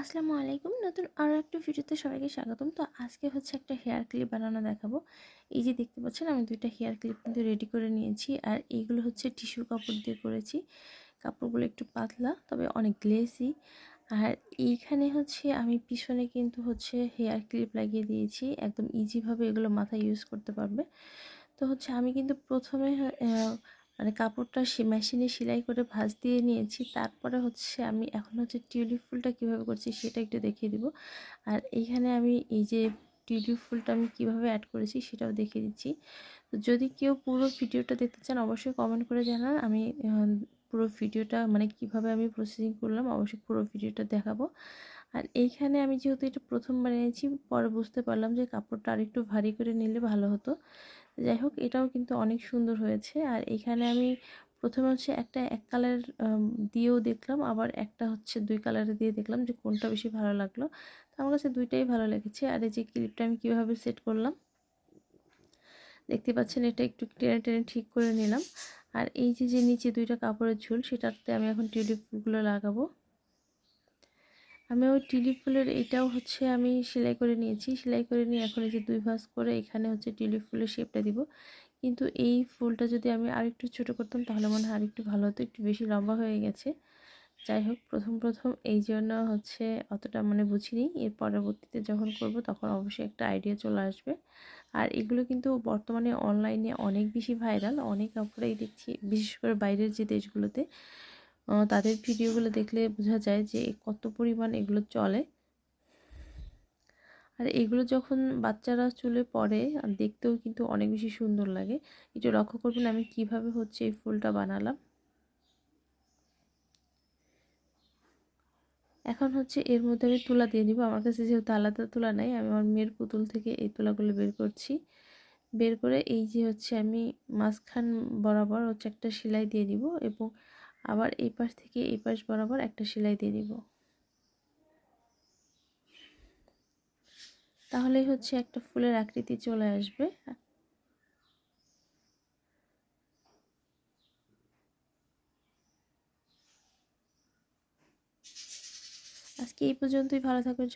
আসসালামু আলাইকুম। নতুন আরও একটা ভিডিওতে সবাইকে স্বাগতম। তো আজকে হচ্ছে একটা হেয়ার ক্লিপ বানানো দেখাবো। এই যে দেখতে পাচ্ছেন, আমি দুইটা হেয়ার ক্লিপ কিন্তু রেডি করে নিয়েছি। আর এইগুলো হচ্ছে টিস্যু কাপড় দিয়ে করেছি। কাপড়গুলো একটু পাতলা, তবে অনেক গ্লেসি আর এইখানে হচ্ছে আমি পিছনে কিন্তু হচ্ছে হেয়ার ক্লিপ লাগিয়ে দিয়েছি। একদম ইজিভাবে এগুলো মাথায় ইউজ করতে পারবে। তো হচ্ছে আমি কিন্তু প্রথমে মানে কাপড়টা সে মেশিনে সেলাই করে ভাঁজ দিয়ে নিয়েছি। তারপরে হচ্ছে আমি এখন হচ্ছে টিউলিপ ফুলটা কীভাবে করছি সেটা একটু দেখিয়ে দিব। আর এইখানে আমি এই যে টিউলিপ ফুলটা আমি কীভাবে অ্যাড করেছি সেটাও দেখিয়ে দিচ্ছি। তো যদি কেউ পুরো ভিডিওটা দেখতে চান অবশ্যই কমেন্ট করে জানান। আমি পুরো ভিডিওটা মানে কীভাবে আমি প্রসেসিং করলাম অবশ্যই পুরো ভিডিওটা দেখাবো। আর এইখানে আমি যেহেতু এটা প্রথম বানিয়েছি পরে বুঝতে পারলাম যে কাপড়টা আরেকটু ভারী করে নিলে ভালো হতো। যাই হোক, এটাও কিন্তু অনেক সুন্দর হয়েছে। আর এখানে আমি প্রথমে হচ্ছে একটা এক কালার দিয়েও দেখলাম, আবার একটা হচ্ছে দুই কালারে দিয়ে দেখলাম যে কোনটা বেশি ভালো লাগল। তো আমার কাছে দুইটাই ভালো লেগেছে। আর এই যে ক্লিপটা আমি কীভাবে সেট করলাম, দেখতে পাচ্ছেন, এটা একটু টেনে টেনে ঠিক করে নিলাম। আর এই যে যে নিচে দুইটা কাপড়ের ঝুল, সেটাতে আমি এখন টিউলিপগুলো লাগাবো। আমি ওই টিউলিপ ফুলের এটাও হচ্ছে আমি সেলাই করে নিয়েছি। সেলাই করে নিয়ে এখন এই যে দুই ভাঁজ করে এখানে হচ্ছে টিউলিপ ফুলের শেপটা দিব। কিন্তু এই ফুলটা যদি আমি আরেকটু ছোটো করতাম তাহলে মনে হয় আরেকটু ভালো হতো, একটু বেশি লম্বা হয়ে গেছে। যাই হোক, প্রথম প্রথম এই জন্য হচ্ছে অতটা মানে বুঝিনি। এর পরবর্তীতে যখন করব তখন অবশ্যই একটা আইডিয়া চলে আসবে। আর এগুলো কিন্তু বর্তমানে অনলাইনে অনেক বেশি ভাইরাল অনেক কাপড়েই দেখছি, বিশেষ করে বাইরের যে দেশগুলোতে। তাদের ভিডিওগুলো দেখলে বোঝা যায় যে কত পরিমাণ এগুলো চলে। আর এগুলো যখন বাচ্চারা চুলে পড়ে, আর দেখতেও কিন্তু অনেক বেশি সুন্দর লাগে। একটু লক্ষ্য করবেন আমি কীভাবে হচ্ছে এই ফুলটা বানালাম। এখন হচ্ছে এর মধ্যে আমি তুলা দিয়ে নিব। আমার কাছে যেহেতু আলাদা তুলা নাই, আমি আমার মেয়ের পুতুল থেকে এই তুলাগুলো বের করছি। বের করে এই যে হচ্ছে আমি মাঝখান বরাবর হচ্ছে একটা সেলাই দিয়ে দিব এবং আবার এই পাশ থেকে এই পাশ বরাবর একটা সেলাই দিয়ে দিব। তাহলেই হচ্ছে একটা ফুলের আকৃতি চলে আসবে। আজকে এই পর্যন্তই, ভালো থাকবেন